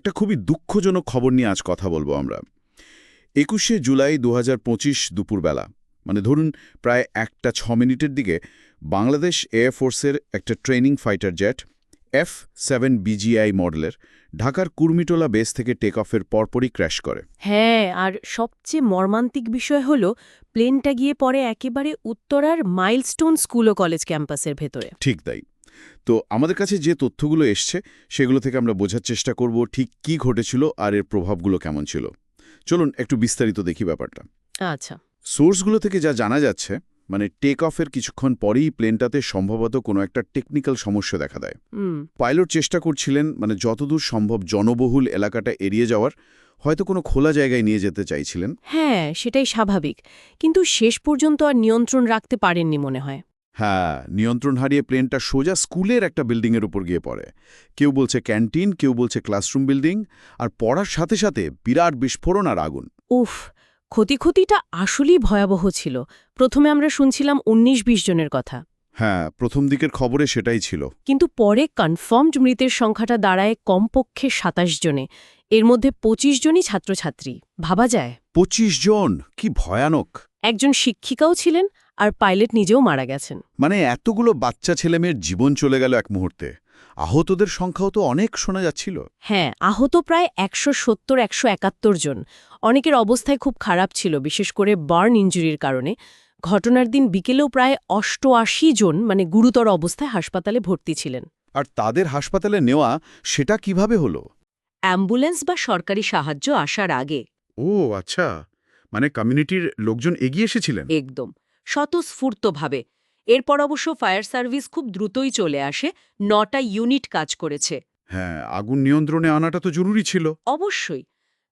একটা খুবই দুঃখজনক খবর নিয়ে আজ কথা বলব আমরা। একুশে জুলাই দু হাজার পঁচিশ দুপুরবেলা মানে ধরুন প্রায় একটা ছ মিনিটের দিকে বাংলাদেশ এয়ারফোর্সের একটা training fighter jet F seven BGI মডেলের ঢাকার কুর্মিটোলা বেস থেকে টেক অফের পরপরই ক্র্যাশ করে। হ্যাঁ আর সবচেয়ে মর্মান্তিক বিষয় হল প্লেনটা গিয়ে পরে একেবারে উত্তরার মাইলস্টোন স্কুল ও কলেজ ক্যাম্পাসের ভেতরে। ঠিক তাই। তো আমাদের কাছে যে তথ্যগুলো এসছে সেগুলো থেকে আমরা বোঝার চেষ্টা করব ঠিক কি ঘটেছিল আর এর প্রভাবগুলো কেমন ছিল। চলুন একটু বিস্তারিত দেখি ব্যাপারটা। আচ্ছা। সোর্সগুলো থেকে যা জানা যাচ্ছে মানে টেক অফের কিছুক্ষণ পরেই প্লেনটাতে সম্ভবত কোনো একটা টেকনিক্যাল সমস্যা দেখা দেয়। হুম। পাইলট চেষ্টা করছিলেন মানে যতদূর সম্ভব জনবহুল এলাকাটা এড়িয়ে যাওয়ার হয়তো কোনো খোলা জায়গায় নিয়ে যেতে চাইছিলেন। হ্যাঁ সেটাই স্বাভাবিক। কিন্তু শেষ পর্যন্ত আর নিয়ন্ত্রণ রাখতে পারেননি মনে হয়। হ্যাঁ নিয়ন্ত্রণ হারিয়ে প্লেনটা সোজা স্কুলের একটা বিল্ডিংয়ের উপর গিয়ে পড়ে। কেউ বলছে ক্যান্টিন কেউ বলছে ক্লাসরুম বিল্ডিং আর পড়ার সাথে সাথে বিরাট বিস্ফোরণ আর আগুন। উফ ক্ষতিক্ষতিটা আসলেই ভয়াবহ ছিল। প্রথমে আমরা শুনছিলাম ১৯-২০ জনের কথা। হ্যাঁ প্রথম দিকের খবরে সেটাই ছিল। কিন্তু পরে কনফার্মড মৃতের সংখ্যাটা দাঁড়ায় কমপক্ষে সাতাশ জনে। এর মধ্যে ২৫ জনই ছাত্রছাত্রী। ভাবা যায়। পঁচিশ জন? কি ভয়ানক! একজন শিক্ষিকাও ছিলেন আর পাইলট নিজেও মারা গেছেন। মানে এতগুলো বাচ্চা ছেলেমেয়ের জীবন চলে গেল এক মুহূর্তে। আহতদের সংখ্যাও তো অনেক শোনা যাচ্ছিল। হ্যাঁ আহত প্রায় একশো সত্তর একশো একাত্তর জন। অনেকের অবস্থায় খুব খারাপ ছিল বিশেষ করে বার্ন ইঞ্জুরির কারণে। ঘটনার দিন বিকেলেও প্রায় অষ্টআশি জন মানে গুরুতর অবস্থায় হাসপাতালে ভর্তি ছিলেন। আর তাদের হাসপাতালে নেওয়া সেটা কীভাবে হলো? অ্যাম্বুলেন্স বা সরকারি সাহায্য আসার আগে। ও আচ্ছা। মানে কমিউনিটির লোকজন এগিয়ে এসেছিলেন? একদম। স্বতঃস্ফূর্তভাবে। এরপর অবশ্য ফায়ার সার্ভিস খুব দ্রুতই চলে আসে নটা ইউনিট কাজ করেছে। হ্যাঁ আগুন নিয়ন্ত্রণে আনাটা তো জরুরি ছিল। অবশ্যই।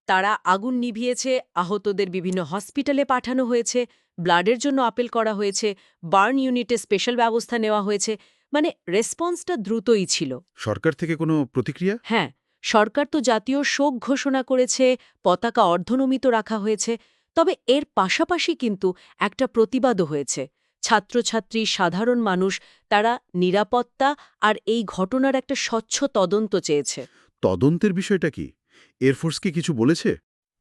তারা আগুন নিভিয়েছে আহতদের বিভিন্ন হসপিটালে পাঠানো হয়েছে ব্লাডের জন্য আপেল করা হয়েছে বার্ন ইউনিটে স্পেশাল ব্যবস্থা নেওয়া হয়েছে মানে রেসপন্সটা দ্রুতই ছিল। সরকার থেকে কোনো প্রতিক্রিয়া? হ্যাঁ সরকার তো জাতীয় শোক ঘোষণা করেছে পতাকা অর্ধনমিত রাখা হয়েছে তবে এর পাশাপাশি কিন্তু একটা প্রতিবাদও হয়েছে। ছাত্রছাত্রী সাধারণ মানুষ তারা নিরাপত্তা আর এই ঘটনার একটা স্বচ্ছ তদন্ত চেয়েছে। তদন্তের বিষয়টা কি? এয়ারফোর্স কি কিছু বলেছে?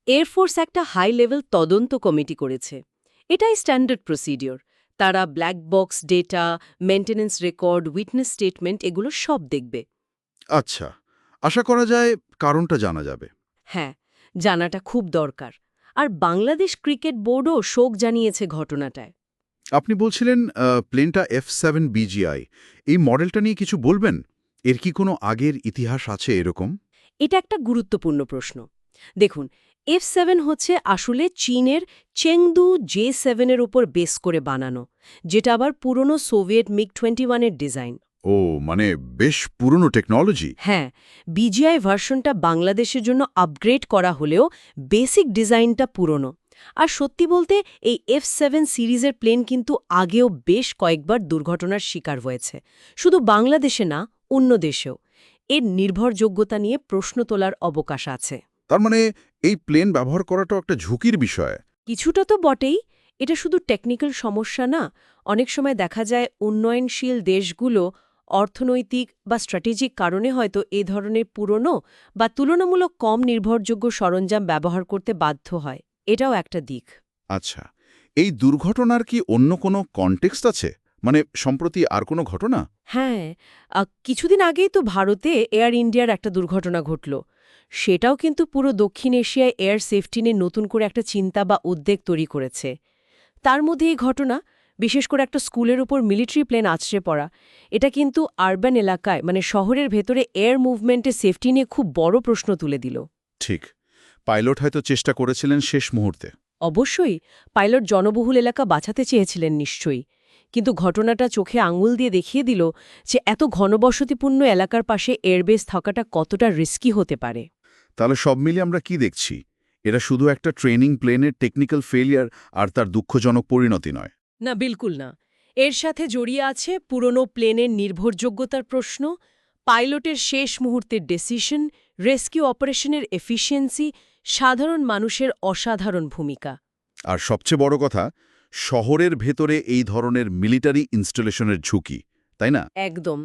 এয়ারফোর্স একটা হাই লেভেল তদন্ত কমিটি করেছে। এটাই স্ট্যান্ডার্ড প্রসিডিওর তারা black box data maintenance record witness statement এগুলো সব দেখবে। আচ্ছা আশা করা যায় কারণটা জানা যাবে। হ্যাঁ জানাটা খুব দরকার। আর বাংলাদেশ ক্রিকেট বোর্ডও শোক জানিয়েছে ঘটনাটায়। আপনি বলছিলেন প্লেনটা এফ সেভেন বিজিআই এই মডেলটা নিয়ে কিছু বলবেন? এর কি কোনো আগের ইতিহাস আছে এরকম? এটা একটা গুরুত্বপূর্ণ প্রশ্ন। দেখুন এফ সেভেন হচ্ছে আসলে চীনের চেংদু জে সেভেনের উপর বেস করে বানানো যেটা আবার পুরনো সোভিয়েট মিগ টোয়েন্টি ওয়ানের ডিজাইন ও মানে বেশ পুরনো টেকনোলজি হ্যাঁ বিজিআই ভার্সনটা বাংলাদেশের জন্য আপগ্রেড করা হলেও বেসিক ডিজাইনটা পুরনো। আর সত্যি বলতে এই এফ সেভেন সিরিজের প্লেন কিন্তু আগেও বেশ কয়েকবার দুর্ঘটনার শিকার হয়েছে। শুধু বাংলাদেশে না অন্য দেশেও। এর নির্ভরযোগ্যতা নিয়ে প্রশ্ন তোলার অবকাশ আছে। তার মানে এই প্লেন ব্যবহার করাটা একটা ঝুঁকির বিষয়। কিছুটা তো বটেই। এটা শুধু টেকনিক্যাল সমস্যা না অনেক সময় দেখা যায় উন্নয়নশীল দেশগুলো অর্থনৈতিক বা স্ট্র্যাটেজিক কারণে হয়তো এ ধরনের পুরনো বা তুলনামূলক কম নির্ভরযোগ্য সরঞ্জাম ব্যবহার করতে বাধ্য হয়। এটাও একটা দিক। আচ্ছা এই দুর্ঘটনার কি অন্য কোনো কনটেক্সট আছে? মানে সম্প্রতি আর কোনো ঘটনা? হ্যাঁ কিছুদিন আগেই তো ভারতে এয়ার ইন্ডিয়ার একটা দুর্ঘটনা ঘটল। সেটাও কিন্তু পুরো দক্ষিণ এশিয়ায় এয়ার সেফটি নিয়ে নতুন করে একটা চিন্তা বা উদ্বেগ তৈরি করেছে। তার মধ্যে এই ঘটনা বিশেষ করে একটা স্কুলের উপর মিলিটারি প্লেন আছড়ে পড়া। এটা কিন্তু আরবান এলাকায় মানে শহরের ভেতরে এয়ার মুভমেন্টে সেফটি নিয়ে খুব বড় প্রশ্ন তুলে দিল। ঠিক। পাইলট হয়তো চেষ্টা করেছিলেন শেষ মুহূর্তে। অবশ্যই পাইলট জনবহুল এলাকা বাঁচাতে চেয়েছিলেন নিশ্চয়ই। কিন্তু ঘটনাটা চোখে আঙুল দিয়ে দেখিয়ে দিল যে এত ঘনবসতিপূর্ণ এলাকার পাশে এয়ারবেস থাকাটা কতটা রিস্কি হতে পারে। তাহলে সব মিলিয়ে আমরা কি দেখছি? এটা শুধু একটা ট্রেনিং প্লেনের টেকনিক্যাল ফেলিয়ার আর তার দুঃখজনক পরিণতি নয়। না বিলকুল না। এর সাথে জড়িয়ে আছে পুরনো প্লেনের নির্ভরযোগ্যতার প্রশ্ন পাইলটের শেষ মুহূর্তের ডেসিশন রেস্কিউ অপারেশনের এফিসিয়েন্সি সাধারণ মানুষের অসাধারণ ভূমিকা। আর সবচেয়ে বড় কথা শহরের ভেতরে এই ধরনের মিলিটারি ইনস্টলেশনের ঝুঁকি তাই না? একদম।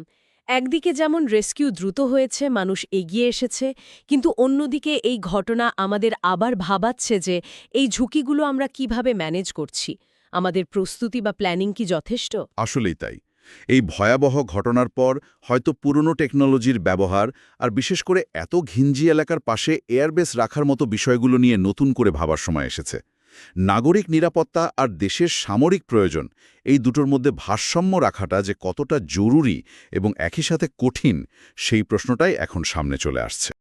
একদিকে যেমন রেস্কিউ দ্রুত হয়েছে মানুষ এগিয়ে এসেছে কিন্তু অন্যদিকে এই ঘটনা আমাদের আবার ভাবাচ্ছে যে এই ঝুঁকিগুলো আমরা কীভাবে ম্যানেজ করছি। আমাদের প্রস্তুতি বা প্ল্যানিং কি যথেষ্ট? আসলেই তাই। এই ভয়াবহ ঘটনার পর হয়তো পুরনো টেকনোলজির ব্যবহার আর বিশেষ করে এত ঘিঞ্জি এলাকার পাশে এয়ারবেস রাখার মতো বিষয়গুলো নিয়ে নতুন করে ভাবার সময় এসেছে। নাগরিক নিরাপত্তা আর দেশের সামরিক প্রয়োজন, এই দুটোর মধ্যে ভারসাম্য রাখাটা যে কতটা জরুরি এবং একই সাথে কঠিন, সেই প্রশ্নটাই এখন সামনে চলে আসছে।